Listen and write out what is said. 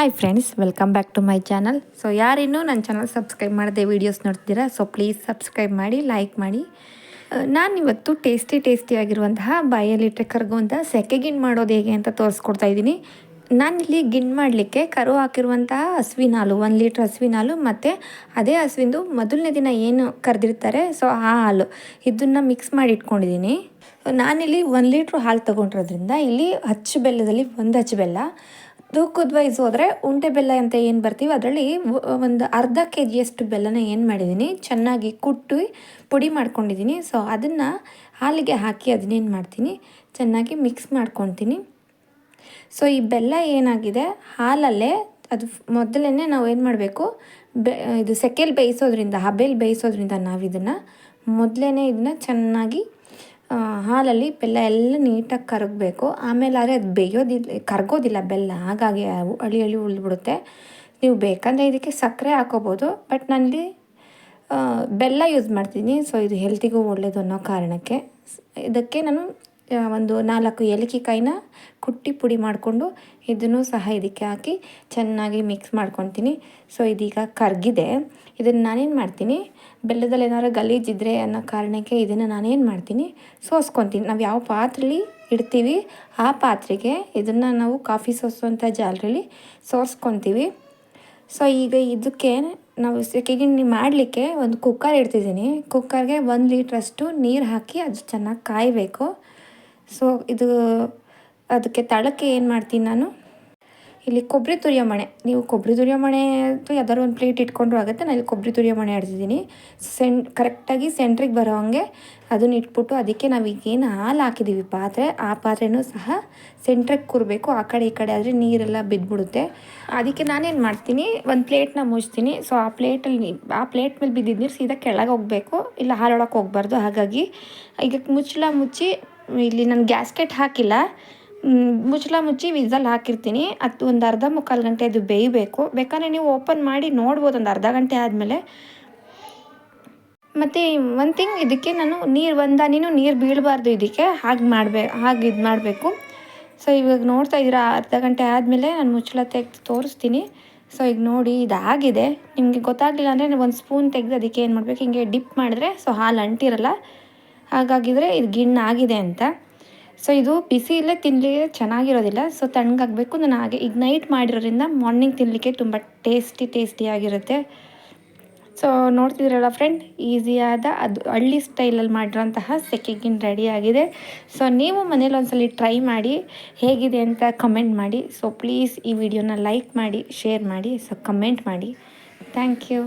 Hi friends welcome back to my channel so ಯಾರಿನ್ನೂ ನನ್ನ channel subscribe ಮಾಡದೆ videos ನೋಡ್ತೀರಾ so please subscribe ಮಾಡಿ like ಮಾಡಿ. ನಾನಿವತ್ತು ಟೇಸ್ಟಿ ಟೇಸ್ಟಿಯಾಗಿರುವಂತಹ ಬಾಯಲ್ಲಿಟ್ಟರೆ ಕರ್ಗುವಂಥ ಸೆಕೆ ಗಿಣ್ ಮಾಡೋದು ಹೇಗೆ ಅಂತ ತೋರಿಸ್ಕೊಡ್ತಾ ಇದ್ದೀನಿ. ನಾನಿಲ್ಲಿ ಗಿಣ್ ಮಾಡಲಿಕ್ಕೆ ಕರು ಹಾಕಿರುವಂತಹ ಹಸುವಿನ ಹಾಲು ಒಂದು ಲೀಟ್ರ್ ಹಸುವಿನ ಹಾಲು ಮತ್ತು ಅದೇ ಹಸುವಿಂದು ಮೊದಲನೇ ದಿನ ಏನು ಕರೆದಿರ್ತಾರೆ, ಸೊ ಆ ಹಾಲು ಇದನ್ನು ಮಿಕ್ಸ್ ಮಾಡಿ ಇಟ್ಕೊಂಡಿದ್ದೀನಿ. ನಾನಿಲ್ಲಿ ಒಂದು ಲೀಟ್ರ್ ಹಾಲು ತೊಗೊಂಡಿರೋದ್ರಿಂದ ಇಲ್ಲಿ ಹಚ್ಚು ಬೆಲ್ಲದಲ್ಲಿ ಒಂದು ಹಚ್ಚು ಬೆಲ್ಲ ತೂಕದ ವೈಸ್ ಹೋದರೆ ಉಂಟೆ ಬೆಲ್ಲ ಅಂತ ಏನು ಬರ್ತೀವಿ ಅದರಲ್ಲಿ ಒಂದು ಅರ್ಧ ಕೆ ಜಿಯಷ್ಟು ಬೆಲ್ಲನ ಏನು ಮಾಡಿದ್ದೀನಿ ಚೆನ್ನಾಗಿ ಕುಟ್ಟು ಪುಡಿ ಮಾಡ್ಕೊಂಡಿದ್ದೀನಿ ಸೊ ಅದನ್ನು ಹಾಲಿಗೆ ಹಾಕಿ ಅದನ್ನೇನು ಮಾಡ್ತೀನಿ, ಚೆನ್ನಾಗಿ ಮಿಕ್ಸ್ ಮಾಡ್ಕೊತೀನಿ. ಸೊ ಈ ಬೆಲ್ಲ ಏನಾಗಿದೆ, ಹಾಲಲ್ಲೇ ಅದು ಮೊದಲೇ ನಾವು ಏನು ಮಾಡಬೇಕು, ಬೆ, ಇದು ಸೆಕೆಲ್ ಬೇಯಿಸೋದ್ರಿಂದ, ಹಬೆಲ್ ಬೇಯಿಸೋದ್ರಿಂದ ನಾವು ಇದನ್ನು ಮೊದಲೇ ಇದನ್ನು ಚೆನ್ನಾಗಿ ಹಾಲಲ್ಲಿ ಬೆಲ್ಲ ಎಲ್ಲ ನೀಟಾಗಿ ಕರಗಬೇಕು. ಆಮೇಲೆ ಆದರೆ ಅದು ಬೇಯೋದಿಲ್ಲ, ಕರಗೋದಿಲ್ಲ ಬೆಲ್ಲ. ಹಾಗಾಗಿ ಅಳಿ ಅಳಿ ಉಳಿದ್ಬಿಡುತ್ತೆ ನೀವು ಬೇಕಂದರೆ ಇದಕ್ಕೆ ಸಕ್ಕರೆ ಹಾಕೋಬೋದು. ಬಟ್ ನಾನಿಲ್ಲಿ ಬೆಲ್ಲ ಯೂಸ್ ಮಾಡ್ತೀನಿ. ಸೊ ಇದು ಹೆಲ್ತಿಗೂ ಒಳ್ಳೆಯದು ಅನ್ನೋ ಕಾರಣಕ್ಕೆ. ಇದಕ್ಕೆ ನಾನು ಒಂದು ನಾಲ್ಕು ಏಲಕ್ಕಿಕಾಯಿನ ಕುಟ್ಟಿ ಪುಡಿ ಮಾಡಿಕೊಂಡು ಇದನ್ನು ಸಹ ಇದಕ್ಕೆ ಹಾಕಿ ಚೆನ್ನಾಗಿ ಮಿಕ್ಸ್ ಮಾಡ್ಕೊತೀನಿ ಸೊ ಇದೀಗ ಕರಗಿದೆ. ಇದನ್ನು ನಾನೇನು ಮಾಡ್ತೀನಿ? ಬೆಲ್ಲದಲ್ಲಿ ಏನಾದ್ರು ಗಲೀಜಿದ್ರೆ ಅನ್ನೋ ಕಾರಣಕ್ಕೆ ಇದನ್ನು ನಾನೇನು ಮಾಡ್ತೀನಿ? ಸೋಸ್ಕೊತೀನಿ ನಾವು ಯಾವ ಪಾತ್ರೆಲಿ ಇಡ್ತೀವಿ, ಆ ಪಾತ್ರೆಗೆ ಇದನ್ನು ನಾವು ಕಾಫಿ ಸೋಸುವಂಥ ಜಾಲರಲ್ಲಿ ಸೋಸ್ಕೊತೀವಿ ಸೊ ಈಗ ಇದಕ್ಕೆ ನಾವು ಸೆಕೆಗಿಣ್ಣಿ ಮಾಡಲಿಕ್ಕೆ ಒಂದು ಕುಕ್ಕರ್ ಇಡ್ತಿದ್ದೀನಿ. ಕುಕ್ಕರ್ಗೆ ಒಂದು ಲೀಟ್ರಷ್ಟು ನೀರು ಹಾಕಿ ಅದು ಚೆನ್ನಾಗಿ ಕಾಯಬೇಕು. ಸೊ ಇದು ಅದಕ್ಕೆ ತಳಕ್ಕೆ ಏನು ಮಾಡ್ತೀನಿ ನಾನು? ಇಲ್ಲಿ ಕೊಬ್ಬರಿ ತುರಿಯೋ ಮಣೆ. ನೀವು ಕೊಬ್ಬರಿ ತುರಿಯೋ ಮಣೆ ಅಥವಾ ಯಾವ್ದಾದ್ರು ಒಂದು ಪ್ಲೇಟ್ ಇಟ್ಕೊಂಡ್ರು ಆಗುತ್ತೆ. ನಾನು ಇಲ್ಲಿ ಕೊಬ್ಬರಿ ತುರಿಯೋ ಮಣೆ ಆಡ್ತಿದ್ದೀನಿ ಸೆನ್ ಕರೆಕ್ಟಾಗಿ ಸೆಂಟ್ರಿಗೆ ಬರೋ ಹಂಗೆ ಅದನ್ನ ಇಟ್ಬಿಟ್ಟು ಅದಕ್ಕೆ ನಾವು ಈಗ ಏನು ಹಾಲು ಹಾಕಿದ್ದೀವಿ ಪಾತ್ರೆ, ಆ ಪಾತ್ರೆನೂ ಸಹ ಸೆಂಟ್ರಿಗೆ ಕೂರಬೇಕು. ಆ ಕಡೆ ಈ ಕಡೆ ಆದರೆ ನೀರೆಲ್ಲ ಬಿದ್ದುಬಿಡುತ್ತೆ ಅದಕ್ಕೆ ನಾನೇನು ಮಾಡ್ತೀನಿ, ಒಂದು ಪ್ಲೇಟ್ನ ಮುಚ್ತೀನಿ. ಸೊ ಆ ಪ್ಲೇಟಲ್ಲಿ ಆ ಪ್ಲೇಟ್ ಮೇಲೆ ಬಿದ್ದಿದ್ದು ನೀರು ಸೀದಾ ಕೆಳಗೆ ಹೋಗಬೇಕು. ಇಲ್ಲ ಹಾಲೊಳಕ್ಕೆ ಹೋಗಬಾರ್ದು. ಹಾಗಾಗಿ ಈಗ ಮುಚ್ಚಲ ಮುಚ್ಚಿ ಇಲ್ಲಿ ನಾನು ಗ್ಯಾಸ್ಕೆಟ್ ಹಾಕಿಲ್ಲ. ಮುಚ್ಚಳ ಮುಚ್ಚಿ ವಿಸಲ್ ಹಾಕಿರ್ತೀನಿ. ಅದು ಒಂದು ಅರ್ಧ ಮುಕ್ಕಾಲು ಗಂಟೆ ಅದು ಬೇಯಬೇಕು. ಬೇಕಾದ್ರೆ ನೀವು ಓಪನ್ ಮಾಡಿ ನೋಡ್ಬೋದು ಒಂದು ಅರ್ಧ ಗಂಟೆ ಆದಮೇಲೆ. ಮತ್ತು ಒಂದು ಥಿಂಗ್ ಇದಕ್ಕೆ ನಾನು ನೀರು ಒಂದಾನಿನೂ ನೀರು ಬೀಳಬಾರ್ದು ಇದಕ್ಕೆ. ಹಾಗೆ ಮಾಡಬೇ, ಹಾಗೆ ಇದು ಮಾಡಬೇಕು. ಸೊ ಇವಾಗ ನೋಡ್ತಾ ಇದ್ದೀರಾ, ಅರ್ಧ ಗಂಟೆ ಆದಮೇಲೆ ನಾನು ಮುಚ್ಚಳ ತೆಗೆದು ತೋರಿಸ್ತೀನಿ. ಸೊ ಈಗ ನೋಡಿ, ಇದಾಗಿದೆ. ನಿಮಗೆ ಗೊತ್ತಾಗಲಿಲ್ಲ ಅಂದರೆ ಒಂದು ಸ್ಪೂನ್ ತೆಗೆದು ಅದಕ್ಕೆ ಏನು ಮಾಡಬೇಕು? ಹಿಂಗೆ ಡಿಪ್ ಮಾಡಿದ್ರೆ ಸೊ ಹಾಲು ಅಂಟಿರಲ್ಲ. ಹಾಗಾಗಿದ್ರೆ ಇದು ಗಿಣ್ಣಾಗಿದೆ ಅಂತ. ಸೊ ಇದು ಬಿಸಿ ಇಲ್ಲೇ ತಿನ್ನಲಿಕ್ಕೆ ಚೆನ್ನಾಗಿರೋದಿಲ್ಲ. ಸೊ ತಣ್ಣಗಾಗಬೇಕು. ನಾನು ಹಾಗೆ ಈಗ ನೈಟ್ ಮಾಡಿರೋದ್ರಿಂದ ಮಾರ್ನಿಂಗ್ ತಿನ್ನಲಿಕ್ಕೆ ತುಂಬ ಟೇಸ್ಟಿ ಟೇಸ್ಟಿಯಾಗಿರುತ್ತೆ ಸೊ ನೋಡ್ತಿದ್ದೀರಲ್ಲ ಫ್ರೆಂಡ್ ಈಸಿಯಾದ ಅದು ಹಳ್ಳಿ ಸ್ಟೈಲಲ್ಲಿ ಮಾಡಿರೋಂತಹ ರೆಡಿ ರೆಡಿಯಾಗಿದೆ ಸೊ ನೀವು ಮನೇಲಿ ಒಂದ್ಸಲಿ ಟ್ರೈ ಮಾಡಿ ಹೇಗಿದೆ ಅಂತ ಕಮೆಂಟ್ ಮಾಡಿ. ಸೊ ಪ್ಲೀಸ್ ಈ ವಿಡಿಯೋನ ಲೈಕ್ ಮಾಡಿ ಶೇರ್ ಮಾಡಿ ಸೊ ಕಮೆಂಟ್ ಮಾಡಿ. Thank you